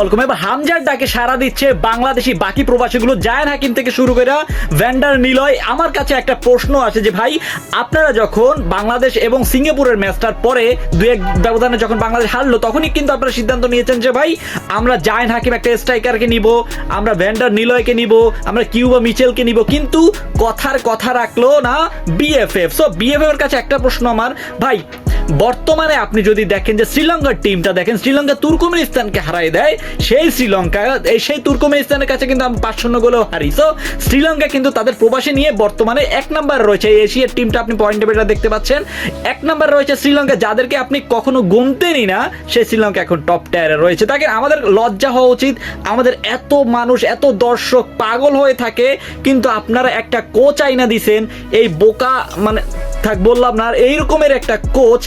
অলকম এবার হামজার ডাকে সারা দিচ্ছে বাংলাদেশি বাকি প্রবাসীগুলো জায়ান হাকিম থেকে শুরু করে। ভ্যান্ডার নিলয়, আমার কাছে একটা প্রশ্ন আছে যে ভাই, আপনারা যখন বাংলাদেশ এবং সিঙ্গাপুরের ম্যাচটার পরে দু এক ব্যবধানে যখন বাংলাদেশ হারলো, তখনই কিন্তু আপনারা সিদ্ধান্ত নিয়েছেন যে ভাই, আমরা জায়ান হাকিম একটা স্ট্রাইকারকে নিব, আমরা ভ্যান্ডার নিলয়কে নিব, আমরা কিউবা মিচেলকে নিব। কিন্তু কথার কথা রাখল না বিএফএফ সো বিএফএফ এর কাছে একটা প্রশ্ন আমার, ভাই বর্তমানে আপনি যদি দেখেন যে শ্রীলঙ্কার টিমটা দেখেন শ্রীলঙ্কা তুর্কমেনিস্তানকে হারাই দেয়, সেই শ্রীলঙ্কা এই সেই তুর্কমেনিস্তানের কাছে কিন্তু আমি পাঁচ শূন্য গোলেও হারি। সো শ্রীলঙ্কা কিন্তু তাদের প্রবাসী নিয়ে বর্তমানে এক নাম্বার রয়েছে এশিয়ার টিমটা আপনি পয়েন্ট টেবিলটা দেখতে পাচ্ছেন। এক নাম্বার রয়েছে শ্রীলঙ্কা, যাদেরকে আপনি কখনো গুনতেনই না সেই শ্রীলঙ্কা এখন টপ টায়ারে রয়েছে। তাকে আমাদের লজ্জা হওয়া উচিত, আমাদের এত মানুষ, এত দর্শক পাগল হয়ে থাকে, কিন্তু আপনারা একটা কোচ আইনা দিছেন, এই বোকা মানে থাক বললাম না এইরকমের একটা কোচ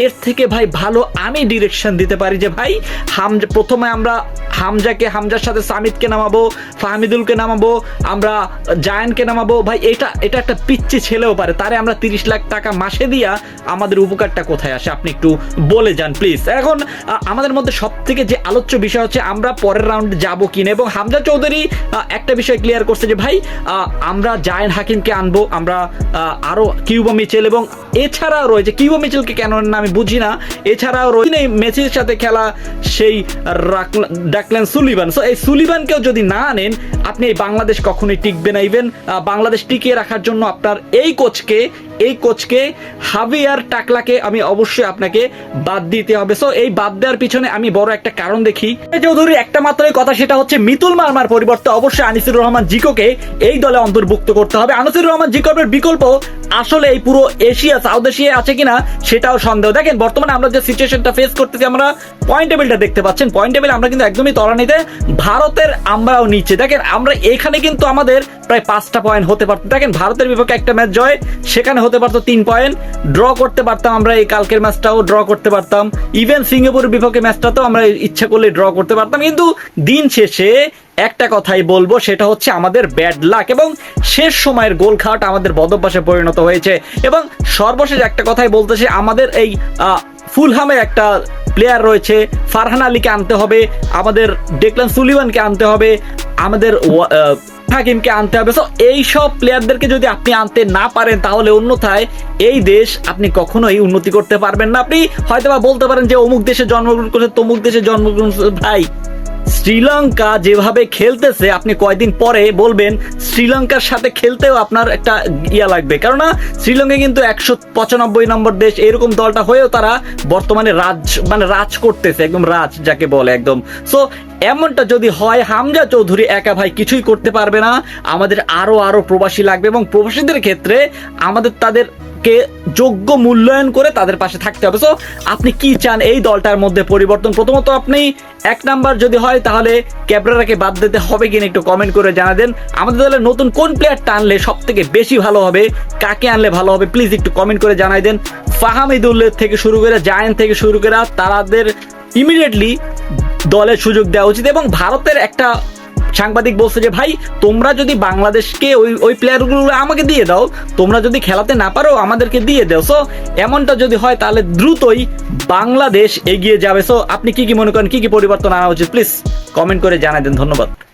এর থেকে ভাই ভালো আমি ডিরেকশন দিতে পারি যে ভাই হামজা প্রথমে আমরা হামজাকে হামজার সাথে সামিদকে নামাবো ফাহমিদুলকে নামাবো আমরা জায়ানকে নামাবো। ভাই এটা এটা একটা পিচ্ছি ছেলেও পারে। তারে আমরা তিরিশ লাখ টাকা মাসে দিয়া আমাদের উপকারটা কোথায় আসে? আপনি একটু বলে যান প্লিজ এখন আমাদের মধ্যে সব থেকে যে আলোচ্য বিষয় হচ্ছে আমরা পরের রাউন্ডে যাব কিনা এবং হামজা চৌধুরী একটা বিষয় ক্লিয়ার করছে যে ভাই আমরা জায়ান হাকিমকে আনব আমরা আ, আরও কিউবা মিচেল এবং এছাড়াও রয়েছে কিউবা মিচেলকে কেন না আমি বুঝি না এছাড়াও রয়েছে মেসির সাথে খেলা সেই ডাকলেন সুলিবান সো এই সুলিবানকেও যদি না আনেন আপনি এই বাংলাদেশ কখনোই টিকবে না। ইভেন বাংলাদেশ টিকিয়ে রাখার জন্য আপনার এই কোচকে এই কোচকে হাভিয়ার টাকলাকে আমি অবশ্যই আপনাকে বাদ দিতে হবে। সো এই বাদ দেওয়ার পিছনে আমি বড় একটা কারণ দেখি। চৌধুরী একটা মাত্রই কথা, সেটা হচ্ছে মিতুল মার্মার পরিবর্তে অবশ্যই আনিসুর রহমান জিকোকে এই দলে অন্তর্ভুক্ত করতে হবে। আনিসুর রহমান জিকোর বিকল্প আসলে এই পুরো এশিয়া, সাউথ এশিয়া আছে কিনা সেটাও সন্দেহ। দেখেন, বর্তমানে আমরা যে সিচুয়েশনটা ফেস করতেছি, আমরা পয়েন্ট টেবিলটা দেখতে পাচ্ছেন। পয়েন্ট টেবিল আমরা কিন্তু একদমই তলানিতে ভারতের আমরাও নিচে দেখেন, আমরা এখানে কিন্তু আমাদের প্রায় পাঁচটা পয়েন্ট হতে পারতো। দেখেন, ভারতের বিপক্ষে একটা ম্যাচ জয়, সেখানে হতে পারতো তিন পয়েন্ট ড্র করতে পারতাম আমরা এই কালকের ম্যাচটাও ড্র করতে পারতাম। ইভেন সিঙ্গাপুরের বিপক্ষে ম্যাচটাতেও আমরা ইচ্ছা করলে ড্র করতে পারতাম। কিন্তু দিন শেষে একটা কথাই বলব সেটা হচ্ছে আমাদের ব্যাড লাক এবং শেষ সময়ের গোল খাওয়াটা আমাদের বদভ্যাসে পরিণত হয়েছে। এবং সর্বশেষ একটা কথাই বলতেছে আমাদের এই আহ, ফুলহামে একটা প্লেয়ার রয়েছে ফারহান আলীকে আনতে হবে আমাদের ডেকলান সুলিভানকে আনতে হবে আমাদের হাকিমকে আনতে হবে সো এই সব প্লেয়ারদেরকে যদি আপনি আনতে না পারেন, তাহলে অন্যথায় এই দেশ আপনি কখনোই উন্নতি করতে পারবেন না আপনি হয়তোবা বলতে পারেন যে, অমুক দেশে জন্মগ্রহণ করেছে, তমুক দেশে জন্মগ্রহণ। ভাই শ্রীলঙ্কা যেভাবে খেলতেছে, আপনি কয়দিন পরে বলবেন শ্রীলঙ্কার সাথে খেলতেও আপনার একটা ইয়া লাগবে। কেননা, শ্রীলঙ্কা কিন্তু একশো পঁচানব্বই নম্বর দেশ, এরকম দলটা হয়েও তারা বর্তমানে রাজ মানে রাজ করতেছে, একদম রাজ যাকে বলে একদম। সো এমনটা যদি হয়, হামজা চৌধুরী একা ভাই কিছুই করতে পারবে না। আমাদের আরও আরও প্রবাসী লাগবে এবং প্রবাসীদের ক্ষেত্রে আমাদের তাদের কে যোগ্য মূল্যায়ন করে তাদের পাশে থাকতে হবে। সো আপনি কি চান এই দলটার মধ্যে পরিবর্তন? প্রথমত আপনি এক নাম্বার যদি হয়, তাহলে ক্যাবরারাকে বাদ দিতে হবে কিনা একটু কমেন্ট করে জানা দেন আমাদের দলে নতুন কোন প্লেয়ারটা আনলে সব থেকে বেশি ভালো হবে, কাকে আনলে ভালো হবে প্লিজ একটু কমেন্ট করে জানাই দেন। ফাহামিদুল্লের থেকে শুরু করে জায়ান থেকে শুরু করে তাদের ইমিডিয়েটলি দলের সুযোগ দেওয়া উচিত এবং ভারতের একটা সাংবাদিক বলছে যে, ভাই, তোমরা যদি বাংলাদেশকে ওই ওই প্লেয়ারগুলো আমাকে দিয়ে দাও, তোমরা যদি খেলাতে না পারো, আমাদেরকে দিয়ে দাও। সো এমনটা যদি হয়, তাহলে দ্রুতই বাংলাদেশ এগিয়ে যাবে। সো আপনি কি কি মনে করেন, কি কি পরিবর্তন আনা উচিত? প্লিজ কমেন্ট করে জানাই দেন। ধন্যবাদ।